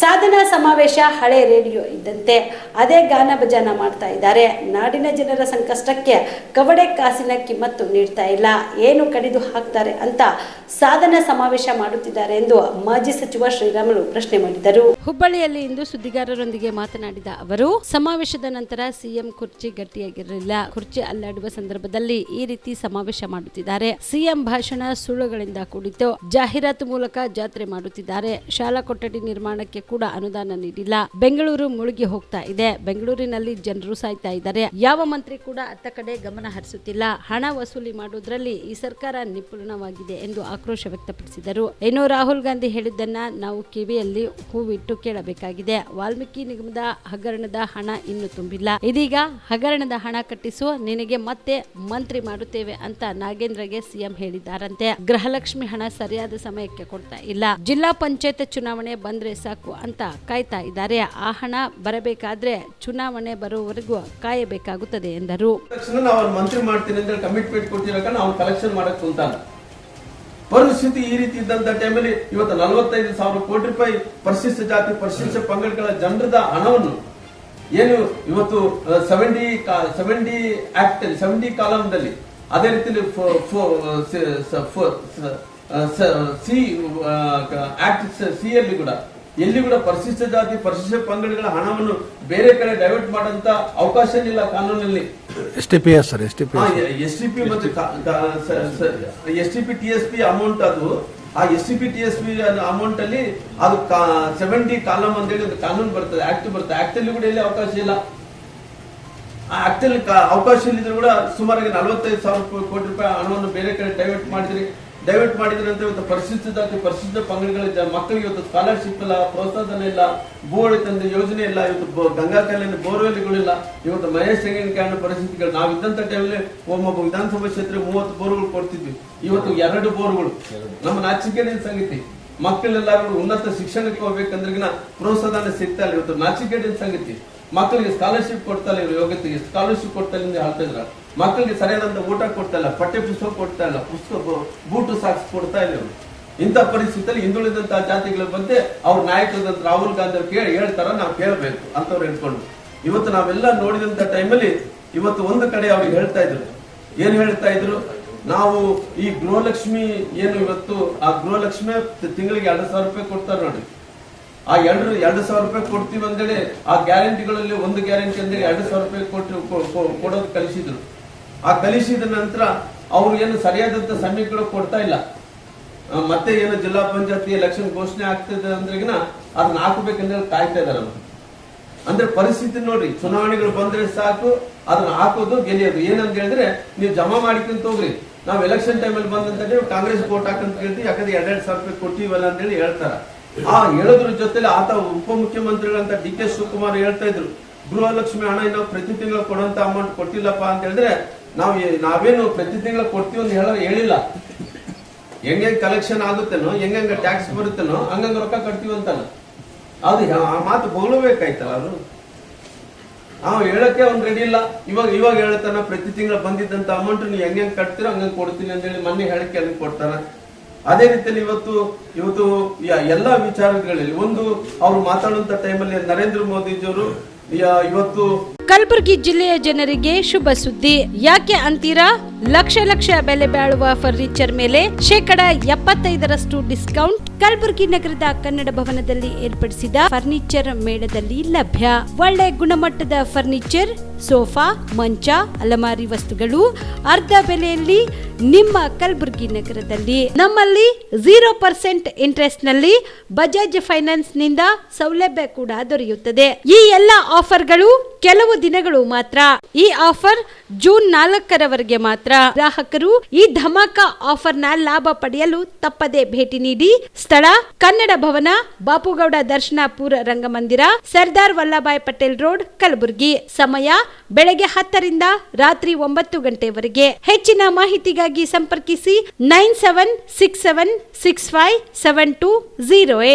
ಸಾಧನಾ ಸಮಾವೇಶ ಹಳೆ ರೇಡಿಯೋ ಇದ್ದಂತೆ ಅದೇ ಗಾನ ಭಜನ ಮಾಡ್ತಾ ಇದ್ದಾರೆ. ನಾಡಿನ ಜನರ ಸಂಕಷ್ಟಕ್ಕೆ ಕವಡೆ ಕಾಸಿನ ಕಿಮ್ಮತ್ತು ನೀಡ್ತಾ ಇಲ್ಲ. ಏನು ಕಡಿದು ಹಾಕ್ತಾರೆ ಅಂತ ಸಾಧನ ಸಮಾವೇಶ ಮಾಡುತ್ತಿದ್ದಾರೆ ಎಂದು ಮಾಜಿ ಸಚಿವ ಶ್ರೀರಾಮುಲು ಪ್ರಶ್ನೆ ಮಾಡಿದರು. ಹುಬ್ಬಳ್ಳಿಯಲ್ಲಿ ಇಂದು ಸುದ್ದಿಗಾರರೊಂದಿಗೆ ಮಾತನಾಡಿದ ಅವರು, ಸಮಾವೇಶದ ನಂತರ ಸಿಎಂ ಕುರ್ಚಿ ಗಟ್ಟಿಯಾಗಿರಲಿಲ್ಲ. ಕುರ್ಚಿ ಅಲ್ಲಾಡುವ ಸಂದರ್ಭದಲ್ಲಿ ಈ ರೀತಿ ಸಮಾವೇಶ ಮಾಡುತ್ತಿದ್ದಾರೆ. ಸಿಎಂ ಭಾಷಣ ಸುಳ್ಳುಗಳಿಂದ ಕೂಡಿತು ಜಾಹೀರಾತು ಮೂಲಕ ಜಾತ್ರೆ ಮಾಡುತ್ತಿದ್ದಾರೆ. ಶಾಲಾ ಕೊಠಡಿ ನಿರ್ಮಾಣಕ್ಕೆ ಕೂಡ ಅನುದಾನ ನೀಡಿಲ್ಲ. ಬೆಂಗಳೂರು ಮುಳುಗಿ ಹೋಗ್ತಾ ಇದೆ. ಬೆಂಗಳೂರಿನಲ್ಲಿ ಜನರು ಸಾಯ್ತಾ ಇದ್ದಾರೆ. ಯಾವ ಮಂತ್ರಿ ಕೂಡ ಅತ್ತ ಕಡೆ ಗಮನ ಹರಿಸುತ್ತಿಲ್ಲ. ಹಣ ವಸೂಲಿ ಮಾಡುವುದರಲ್ಲಿ ಈ ಸರ್ಕಾರ ನಿಪುಣವಾಗಿದೆ ಎಂದು ಆಕ್ರೋಶ ವ್ಯಕ್ತಪಡಿಸಿದರು. ಇನ್ನು ರಾಹುಲ್ ಗಾಂಧಿ ಹೇಳಿದ್ದನ್ನ ನಾವು ಕಿವಿಯಲ್ಲಿ ಹೂವಿಟ್ಟು ಕೇಳಬೇಕಾಗಿದೆ. ವಾಲ್ಮೀಕಿ ನಿಗಮದ ಹಗರಣದ ಹಣ ಇನ್ನು ತುಂಬಿಲ್ಲ. ಇದೀಗ ಹಗರಣದ ಹಣ ಕಟ್ಟಿಸು ನಿನಗೆ ಮತ್ತೆ ಮಂತ್ರಿ ಮಾಡುತ್ತೇವೆ ಅಂತ ನಾಗೇಂದ್ರಗೆ ಸಿಎಂ ಹೇಳಿದ್ದಾರಂತೆ. ಗೃಹಲಕ್ಷ್ಮಿ ಹಣ ಸರಿಯಾದ ಸಮಯಕ್ಕೆ ಕೊಡ್ತಾ ಇಲ್ಲ. ಜಿಲ್ಲಾ ಪಂಚಾಯತ್ ಚುನಾವಣೆ ಬಂದ್ರೆ ಸಾಕು ಅಂತ ಕಾಯ್ತಾ ಇದ್ದಾರೆ. ಆ ಹಣ ಬರಬೇಕಾದ್ರೆ ಚುನಾವಣೆ ಬರುವವರೆಗೂ ಕಾಯಬೇಕಾಗುತ್ತದೆ ಎಂದರು. ಮಂತ್ರಿ ಮಾಡ್ತೀನಿ ಅಂತ ಕಮಿಟ್ಮೆಂಟ್ ಕೊಟ್ಟಿರಕ ನಾವು ಕಲೆಕ್ಷನ್ ಮಾಡಕ್ ಕುಂತಾನ. ಪರಿಸ್ಥಿತಿ ಈ ರೀತಿ ಇದ್ದಂತ ಟೈಮಲ್ಲಿ ಇವತ್ತು ನಲವತ್ತೈದು ಸಾವಿರ ಕೋಟಿ ರೂಪಾಯಿ ಪರಿಶಿಷ್ಟ ಜಾತಿ, ಪರಿಶಿಷ್ಟ ಪಂಗಡಗಳ ಜನರದ ಹಣವನ್ನು ಏನು ಇವತ್ತು ಸೆವೆಂಟಿ ಸೆವೆಂಟಿ ಆಕ್ಟ್ ಸೆವೆಂಟಿ ಕಾಲಂದಲ್ಲಿ ಅದೇ ರೀತಿಯಲ್ಲಿ ಸಿ ಆಕ್ಟ್ ಸಿ ಅಲ್ಲಿ ಕೂಡ ಎಲ್ಲಿ ಕೂಡ ಪರಿಶಿಷ್ಟ ಜಾತಿ ಪರಿಶಿಷ್ಟ ಪಂಗಡಗಳ ಹಣವನ್ನು ಬೇರೆ ಕಡೆ ಡೈವರ್ಟ್ ಮಾಡಂತ ಅವಕಾಶ ಇಲ್ಲ ಕಾನೂನಲ್ಲಿ S T P S sir S T P S T P ಮತ್ತು S T P T S P amount ಅದು. ಆ S T P T S P amount ಅಲ್ಲಿ ಅದು ಸೆವೆಂಟಿ ಕಾಲಮ್ ಅಂತ ಹೇಳಿ ಕಾನೂನು ಬರ್ತದೆ ಆಕ್ಟ್ ಬರ್ತದೆ. ಆಕ್ಟ್ ಅಲ್ಲಿ ಕೂಡ ಎಲ್ಲಿ ಅವಕಾಶ ಇಲ್ಲ. ಆ ಆಕ್ಟ್ ಅಲ್ಲಿ ಅವಕಾಶ ಇಲ್ಲಿದ್ರು ಕೂಡ ಸುಮಾರಾಗಿ ನಲವತ್ತೈದು ಸಾವಿರ ಕೋಟಿ ರೂಪಾಯಿ ಹಣವನ್ನು ಬೇರೆ ಕಡೆ ಡೈವರ್ಟ್ ಮಾಡಿದ್ರಿ ಡೈವರ್ಟ್ ಮಾಡಿದ್ರಂತೆ ಇವತ್ತು ಪರಿಶಿಷ್ಟ ಪರಿಶಿಷ್ಟ ಪಂಗಡಗಳ ಮಕ್ಕಳಿಗೆ ಇವತ್ತು ಸ್ಕಾಲರ್ಶಿಪ್ ಇಲ್ಲ, ಪ್ರೋತ್ಸಾಹನ ಇಲ್ಲ ಭೂ ತಂದ ಯೋಜನೆ ಇಲ್ಲ, ಇವತ್ತು ಗಂಗಾ ಕಲ್ಯಾಣ ಬೋರ್ವೆಲ್ಗಳಿಲ್ಲ ಇವತ್ತು ಮಹೇಶ್ ಕಾರಣ ಪರಿಸ್ಥಿತಿಗಳು ನಾವು ಇದ್ದಂತ ಟೈಮಲ್ಲಿ ಒಮ್ಮೊಬ್ಬ ವಿಧಾನಸಭಾ ಕ್ಷೇತ್ರ ಮೂವತ್ತು ಬೋರ್ಗಳು ಕೊಡ್ತಿದ್ವಿ. ಇವತ್ತು ಎರಡು ಬೋರ್ಗಳು. ನಮ್ಮ ನಾಚಿಕೆನೇ ಸಂಗತಿ. ಮಕ್ಕಳೆಲ್ಲರೂ ಉನ್ನತ ಶಿಕ್ಷಣಕ್ಕೆ ಹೋಗ್ಬೇಕಂದ್ರಿಗಿನ ಪ್ರೋತ್ಸಾಹನ ಸಿಗ್ತಾ ಇಲ್ಲ. ಇವತ್ತು ನಾಚಿಕೆಡಿನ ಸಂಗತಿ. ಮಕ್ಕಳಿಗೆ ಸ್ಕಾಲರ್ಶಿಪ್ ಕೊಡ್ತಾ ಇಲ್ಲ ಯೋಗ್ಯತೆಗೆ. ಸ್ಕಾಲರ್ಶಿಪ್ ಕೊಡ್ತಾ ಇಲ್ಲ ಹೇಳ್ತಾ ಇದ್ರ. ಮಕ್ಕಳಿಗೆ ಸರಿಯಾದಂತ ಊಟ ಕೊಡ್ತಾ ಇಲ್ಲ, ಪಠ್ಯ ಪುಸ್ತಕ ಕೊಡ್ತಾ ಇಲ್ಲ, ಪುಸ್ತಕ ಬೂಟು ಸಾಕ್ಸ್ ಕೊಡ್ತಾ ಇಲ್ಲ ಇಂಥ ಪರಿಸ್ಥಿತಿಯಲ್ಲಿ ಹಿಂದುಳಿದಂತಹ ಜಾತಿಗಳ ಬಗ್ಗೆ ಅವ್ರ ನಾಯಕರಾದಂತ ರಾಹುಲ್ ಗಾಂಧಿ ಅವ್ರು ಕೇಳಿ ಹೇಳ್ತಾರ, ನಾವು ಕೇಳಬೇಕು ಅಂತವ್ರು ಹೇಳ್ಕೊಂಡು ಇವತ್ತು ನಾವೆಲ್ಲ ನೋಡಿದಂತ ಟೈಮಲ್ಲಿ ಇವತ್ತು ಒಂದು ಕಡೆ ಅವ್ರಿಗೆ ಹೇಳ್ತಾ ಇದ್ರು. ಏನ್ ಹೇಳ್ತಾ ಇದ್ರು? ನಾವು ಈ ಗೃಹಲಕ್ಷ್ಮಿ ಏನು ಇವತ್ತು, ಆ ಗೃಹಲಕ್ಷ್ಮಿ ತಿಂಗಳಿಗೆ ಎರಡು ಸಾವಿರ ರೂಪಾಯಿ ಕೊಡ್ತಾರೆ ನೋಡಿ ಆ ಎರಡು ಎರಡು ಸಾವಿರ ರೂಪಾಯಿ ಕೊಡ್ತೀವಿ ಅಂದೇಳಿ, ಆ ಗ್ಯಾರಂಟಿಗಳಲ್ಲಿ ಒಂದು ಗ್ಯಾರಂಟಿ ಅಂದ್ರೆ ಎರಡು ಸಾವಿರ ರೂಪಾಯಿ ಕೊಟ್ಟು ಕೊಡೋದು ಕಲಿಸಿದ್ರು. ಆ ಕಲಿಸಿದ ನಂತರ ಅವ್ರು ಏನು ಸರಿಯಾದಂತ ಸಮಯಗಳು ಕೊಡ್ತಾ ಇಲ್ಲ. ಮತ್ತೆ ಏನು ಜಿಲ್ಲಾ ಪಂಚಾಯತಿ ಎಲೆಕ್ಷನ್ ಘೋಷಣೆ ಆಗ್ತದೆ ಅಂದ್ರೆಗಿನ ಅದನ್ನ ಹಾಕಬೇಕಂದ್ರೆ ಕಾಯ್ತಾ ಇದಾರೆ ಅವರು. ಅಂದ್ರೆ ಪರಿಸ್ಥಿತಿ ನೋಡ್ರಿ, ಚುನಾವಣೆಗಳು ಬಂದ್ರೆ ಸಾಕು, ಅದನ್ನ ಹಾಕೋದು ಗೆಲ್ಲಿಯೋದು ಏನಂತ ಹೇಳಿದ್ರೆ, ನೀವು ಜಮಾ ಮಾಡ್ಕೊಂತ ಹೋಗ್ರಿ. ನಾವು ಎಲೆಕ್ಷನ್ ಟೈಮಲ್ಲಿ ಬಂದಂತ ಕಾಂಗ್ರೆಸ್ ವೋಟ್ ಹಾಕಂತ ಹೇಳ್ತೀವಿ ಯಾಕಂದ್ರೆ ಎರಡೆರಡು ಸಾವಿರ ರೂಪಾಯಿ ಕೊಟ್ಟಿವಲ್ಲ ಅಂತ ಹೇಳಿ ಹೇಳ್ತಾರ. ಆ ಹೇಳೋದ್ರ ಜೊತೆಲಿ ಆತ ಉಪ ಮುಖ್ಯಮಂತ್ರಿಗಳಂತ ಡಿ ಕೆ ಶಿವಕುಮಾರ್ ಹೇಳ್ತಾ ಇದ್ರು, ಗೃಹಲಕ್ಷ್ಮಿ ಹಣ ನಾವು ಪ್ರತಿ ತಿಂಗಳು ಕೊಡುವಂತ ಅಮೌಂಟ್ ಕೊಟ್ಟಿಲ್ಲಪ್ಪ ಅಂತ ಹೇಳಿದ್ರೆ ನಾವು ನಾವೇನು ಪ್ರತಿ ತಿಂಗಳು ಕೊಡ್ತೀವಿ ಅಂತ ಹೇಳ ಹೇಳಿಲ್ಲ. ಹೆಂಗೆ ಕಲೆಕ್ಷನ್ ಆಗುತ್ತೇನೋ ಹೆಂಗ ಟ್ಯಾಕ್ಸ್ ಬರುತ್ತೇನೋ, ಹಂಗಂಗ ರೊಕ್ಕ ಕಟ್ತೀವಿ ಅಂತಾನ ಅದು ಆ ಮಾತು ಬೋಲಬೇಕಾಯ್ತಲ್ಲ ಅದು. ಅವ್ ಹೇಳಕ್ಕೆ ಅವ್ನು ರೆಡಿ ಇಲ್ಲ. ಇವಾಗ ಇವಾಗ ಹೇಳ್ತಾನ ಪ್ರತಿ ತಿಂಗಳ ಬಂದಿದ್ದಂತ ಅಮೌಂಟ್ ನೀವು ಹೆಂಗೆ ಕಟ್ತೀರೋ ಹಂಗಂಗ್ ಕೊಡ್ತೀನಿ ಅಂತ ಹೇಳಿ ಮೊನ್ನೆ ಹೇಳಕ್ಕೆ ಅದನ್ನ ಕೊಡ್ತಾರ. ಅದೇ ರೀತಿಯಲ್ಲಿ ಇವತ್ತು ಇವತ್ತು ಎಲ್ಲ ವಿಚಾರಗಳಲ್ಲಿ ಒಂದು ಅವರು ಮಾತಾಡುವಂತ ಟೈಮಲ್ಲಿ ನರೇಂದ್ರ ಮೋದಿಜಿಯವರು ಇವತ್ತು ಕಲಬುರಗಿ ಜಿಲ್ಲೆಯ ಜನರಿಗೆ ಶುಭ ಸುದ್ದಿ. ಯಾಕೆ ಅಂತೀರಾ? ಲಕ್ಷ ಲಕ್ಷ ಬೆಲೆ ಬಾಳುವ ಫರ್ನಿಚರ್ ಮೇಲೆ ಶೇಕಡ ಎಪ್ಪತ್ತೈದರಷ್ಟು ಡಿಸ್ಕೌಂಟ್ ಕಲಬುರಗಿ ನಗರದ ಕನ್ನಡ ಭವನದಲ್ಲಿ ಏರ್ಪಡಿಸಿದ ಫರ್ನಿಚರ್ ಮೇಳದಲ್ಲಿ ಲಭ್ಯ. ಒಳ್ಳೆ ಗುಣಮಟ್ಟದ ಫರ್ನಿಚರ್ ಸೋಫಾ, ಮಂಚ, ಅಲಮಾರಿ ವಸ್ತುಗಳು, ಅರ್ಧ ಬೆಲೆಯಲ್ಲಿ ನಿಮ್ಮ ಕಲಬುರಗಿ ನಗರದಲ್ಲಿ ನಮ್ಮಲ್ಲಿ ಜೀರೋ ಪರ್ಸೆಂಟ್ ಇಂಟ್ರೆಸ್ಟ್ನಲ್ಲಿ ಬಜಾಜ್ ಫೈನಾನ್ಸ್ನಿಂದ ಸೌಲಭ್ಯ ಕೂಡ ದೊರೆಯುತ್ತದೆ. ಈ ಎಲ್ಲ ಆಫರ್ಗಳು ಕೆಲವು ದಿನಗಳು ಮಾತ್ರ. ಈ ಆಫರ್ ಜೂನ್ ನಾಲ್ಕರವರೆಗೆ ಮಾತ್ರ ಗ್ರಾಹಕರು ಈ ಧಮಾಕ ಆಫರ್ನ ಲಾಭ ಪಡೆಯಲು ತಪ್ಪದೆ ಭೇಟಿ ನೀಡಿ ಸ್ಥಳ, ಕನ್ನಡ ಭವನ, ಬಾಪುಗೌಡ ದರ್ಶನಾಪುರ ರಂಗಮಂದಿರ, ಸರ್ದಾರ್ ವಲ್ಲಭಾಯ್ ಪಟೇಲ್ ರೋಡ್, ಕಲಬುರಗಿ. ಸಮಯ ಬೆಳಗ್ಗೆ ಹತ್ತರಿಂದ ರಾತ್ರಿ ಒಂಬತ್ತು ಗಂಟೆವರೆಗೆ. ಹೆಚ್ಚಿನ ಮಾಹಿತಿಗಾಗಿ ಸಂಪರ್ಕಿಸಿ nine seven six seven six five seven two zero eight.